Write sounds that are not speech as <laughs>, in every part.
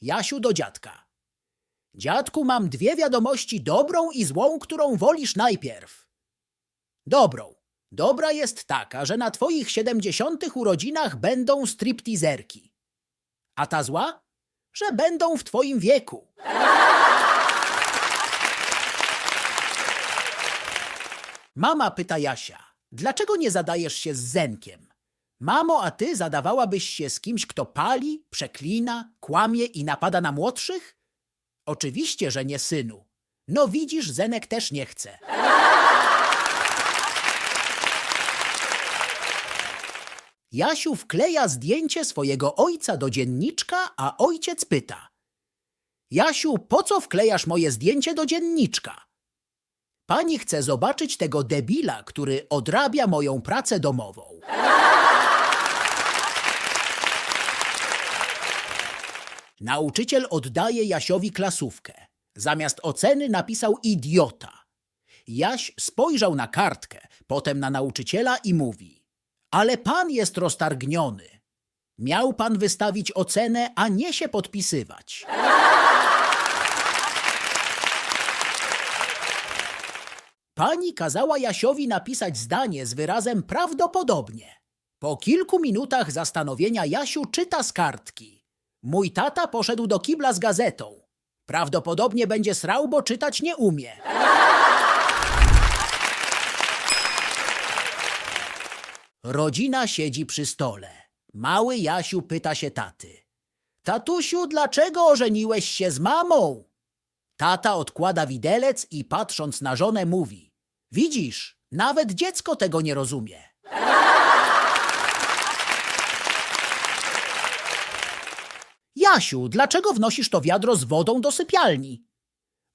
Jasiu do dziadka. Dziadku, mam dwie wiadomości, dobrą i złą, którą wolisz najpierw. Dobrą. Dobra jest taka, że na twoich siedemdziesiątych urodzinach będą striptizerki. A ta zła? Że będą w twoim wieku. Mama pyta Jasia, dlaczego nie zadajesz się z Zenkiem? Mamo, a ty zadawałabyś się z kimś, kto pali, przeklina, kłamie i napada na młodszych? Oczywiście, że nie, synu. No widzisz, Zenek też nie chce. <laughs> Jasiu wkleja zdjęcie swojego ojca do dzienniczka, a ojciec pyta. Jasiu, po co wklejasz moje zdjęcie do dzienniczka? Pani chce zobaczyć tego debila, który odrabia moją pracę domową. <laughs> Nauczyciel oddaje Jasiowi klasówkę. Zamiast oceny napisał idiota. Jaś spojrzał na kartkę, potem na nauczyciela i mówi: Ale pan jest roztargniony. Miał pan wystawić ocenę, a nie się podpisywać. Pani kazała Jasiowi napisać zdanie z wyrazem prawdopodobnie. Po kilku minutach zastanowienia Jasiu czyta z kartki. Mój tata poszedł do kibla z gazetą. Prawdopodobnie będzie srał, bo czytać nie umie. Rodzina siedzi przy stole. Mały Jasiu pyta się taty. Tatusiu, dlaczego ożeniłeś się z mamą? Tata odkłada widelec i patrząc na żonę mówi. Widzisz, nawet dziecko tego nie rozumie. Jasiu, dlaczego wnosisz to wiadro z wodą do sypialni?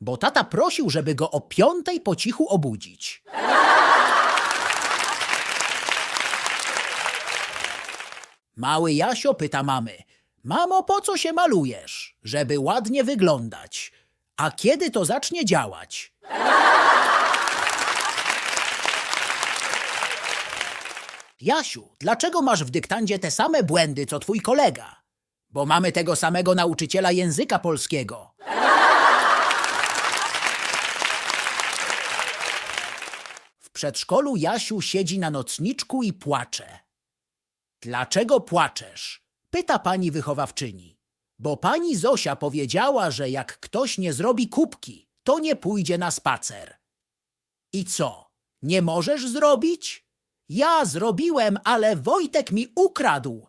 Bo tata prosił, żeby go o piątej po cichu obudzić. Mały Jasio pyta mamy. Mamo, po co się malujesz? Żeby ładnie wyglądać. A kiedy to zacznie działać? Jasiu, dlaczego masz w dyktandzie te same błędy, co twój kolega? Bo mamy tego samego nauczyciela języka polskiego. W przedszkolu Jasiu siedzi na nocniczku i płacze. Dlaczego płaczesz? Pyta pani wychowawczyni. Bo pani Zosia powiedziała, że jak ktoś nie zrobi kubki, to nie pójdzie na spacer. I co? Nie możesz zrobić? Ja zrobiłem, ale Wojtek mi ukradł.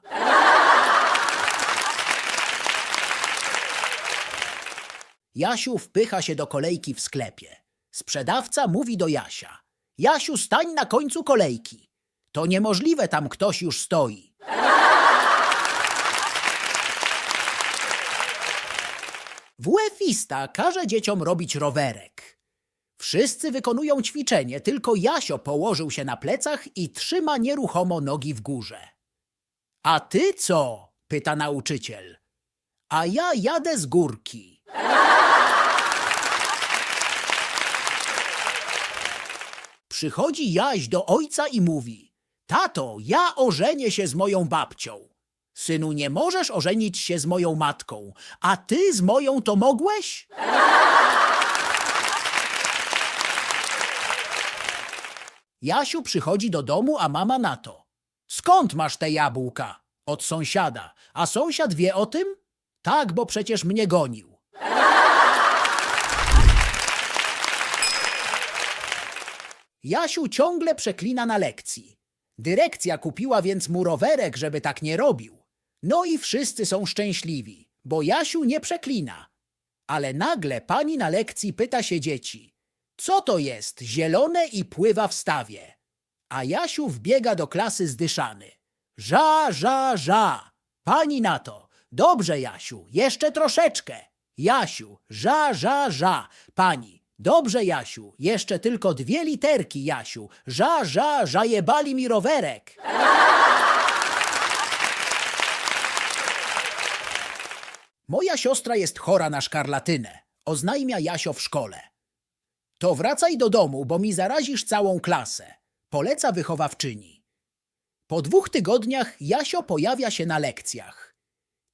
Jasiu wpycha się do kolejki w sklepie. Sprzedawca mówi do Jasia. Jasiu, stań na końcu kolejki. To niemożliwe, tam ktoś już stoi. WF-ista każe dzieciom robić rowerek. Wszyscy wykonują ćwiczenie, tylko Jasio położył się na plecach i trzyma nieruchomo nogi w górze. A ty co? pyta nauczyciel. A ja jadę z górki. Przychodzi Jaś do ojca i mówi: Tato, ja ożenię się z moją babcią. Synu, nie możesz ożenić się z moją matką, a ty z moją to mogłeś? Jasiu przychodzi do domu, a mama na to. Skąd masz te jabłka? Od sąsiada. A sąsiad wie o tym? Tak, bo przecież mnie gonił. Jasiu ciągle przeklina na lekcji. Dyrekcja kupiła więc mu rowerek, żeby tak nie robił. No i wszyscy są szczęśliwi, bo Jasiu nie przeklina. Ale nagle pani na lekcji pyta się dzieci, co to jest zielone i pływa w stawie? A Jasiu wbiega do klasy zdyszany. Ża, ża, ża. Pani na to. Dobrze, Jasiu, jeszcze troszeczkę. Jasiu, ża, ża, ża. Pani, dobrze, Jasiu, jeszcze tylko dwie literki, Jasiu. Ża, ża, żajebali mi rowerek. Moja siostra jest chora na szkarlatynę, oznajmia Jasio w szkole. To wracaj do domu, bo mi zarazisz całą klasę, poleca wychowawczyni. Po dwóch tygodniach Jasio pojawia się na lekcjach.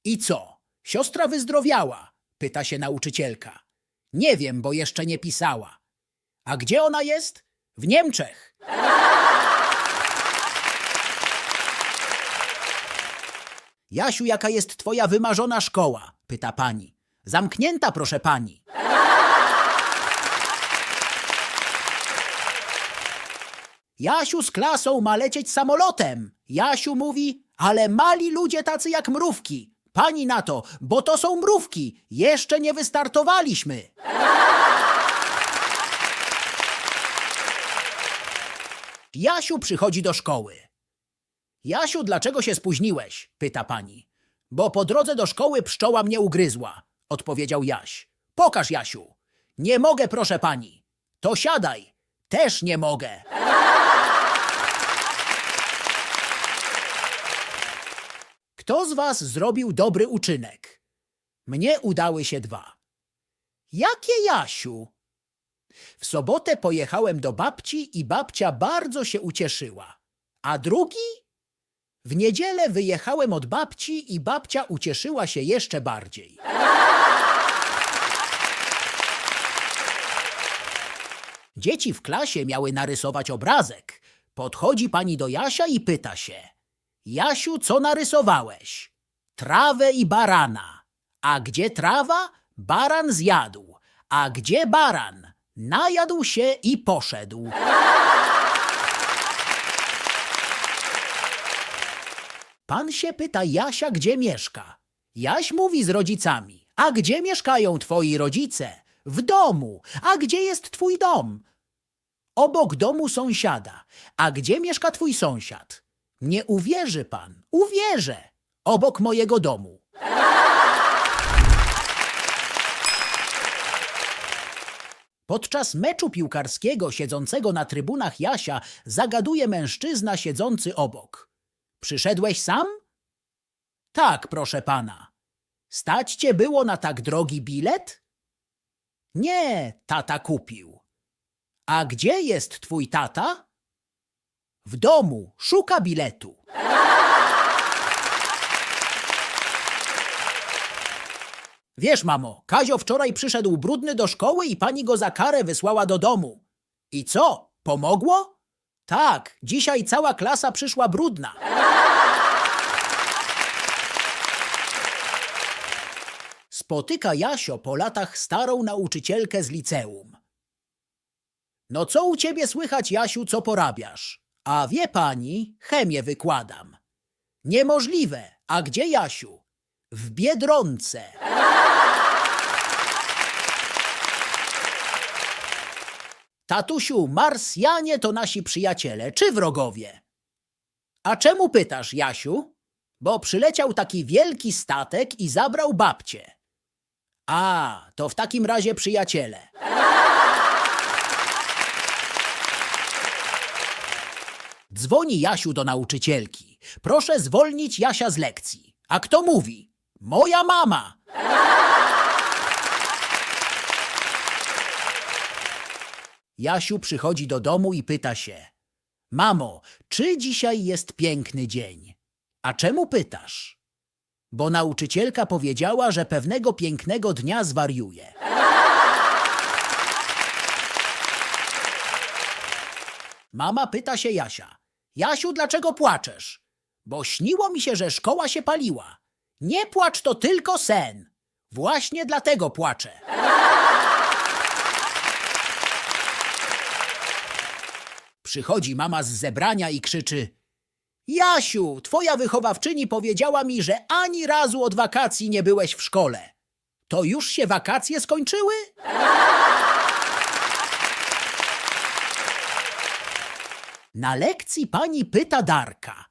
I co? Siostra wyzdrowiała, pyta się nauczycielka. Nie wiem, bo jeszcze nie pisała. A gdzie ona jest? W Niemczech. <laughs> Jasiu, jaka jest twoja wymarzona szkoła? pyta pani. Zamknięta, proszę pani. <laughs> Jasiu z klasą ma lecieć samolotem. Jasiu mówi, ale mali ludzie tacy jak mrówki. Pani na to, bo to są mrówki. Jeszcze nie wystartowaliśmy. Jasiu przychodzi do szkoły. Jasiu, dlaczego się spóźniłeś? pyta pani. Bo po drodze do szkoły pszczoła mnie ugryzła, odpowiedział Jaś. Pokaż, Jasiu. Nie mogę, proszę pani. To siadaj. Też nie mogę. Kto z was zrobił dobry uczynek? Mnie udały się dwa. Jakie, Jasiu? W sobotę pojechałem do babci i babcia bardzo się ucieszyła. A drugi? W niedzielę wyjechałem od babci i babcia ucieszyła się jeszcze bardziej. Dzieci w klasie miały narysować obrazek. Podchodzi pani do Jasia i pyta się: Jasiu, co narysowałeś? Trawę i barana. A gdzie trawa? Baran zjadł. A gdzie baran? Najadł się i poszedł. Pan się pyta Jasia, gdzie mieszka. Jaś mówi z rodzicami. A gdzie mieszkają twoi rodzice? W domu. A gdzie jest twój dom? Obok domu sąsiada. A gdzie mieszka twój sąsiad? Nie uwierzy pan. Uwierzę. Obok mojego domu. Podczas meczu piłkarskiego siedzącego na trybunach Jasia zagaduje mężczyzna siedzący obok. Przyszedłeś sam? Tak, proszę pana. Stać cię było na tak drogi bilet? Nie, tata kupił. A gdzie jest twój tata? W domu, szuka biletu. Wiesz, mamo, Kazio wczoraj przyszedł brudny do szkoły i pani go za karę wysłała do domu. I co? Pomogło? Tak, dzisiaj cała klasa przyszła brudna. Spotyka Jasio po latach starą nauczycielkę z liceum. No co u ciebie słychać, Jasiu, co porabiasz? A wie pani, chemię wykładam. Niemożliwe. A gdzie Jasiu? W Biedronce. Tatusiu, Marsjanie to nasi przyjaciele, czy wrogowie? A czemu pytasz, Jasiu? Bo przyleciał taki wielki statek i zabrał babcię. A, to w takim razie przyjaciele. Dzwoni Jasiu do nauczycielki. Proszę zwolnić Jasia z lekcji. A kto mówi? Moja mama. Jasiu przychodzi do domu i pyta się: Mamo, czy dzisiaj jest piękny dzień? A czemu pytasz? Bo nauczycielka powiedziała, że pewnego pięknego dnia zwariuje. Mama pyta się Jasia: Jasiu, dlaczego płaczesz? Bo śniło mi się, że szkoła się paliła. Nie płacz, to tylko sen. Właśnie dlatego płaczę. Przychodzi mama z zebrania i krzyczy: Jasiu, twoja wychowawczyni powiedziała mi, że ani razu od wakacji nie byłeś w szkole. To już się wakacje skończyły? Na lekcji pani pyta Darka.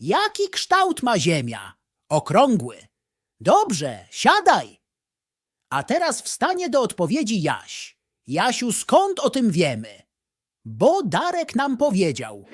Jaki kształt ma ziemia? Okrągły. Dobrze, siadaj. A teraz wstanie do odpowiedzi Jaś. Jasiu, skąd o tym wiemy? Bo Darek nam powiedział.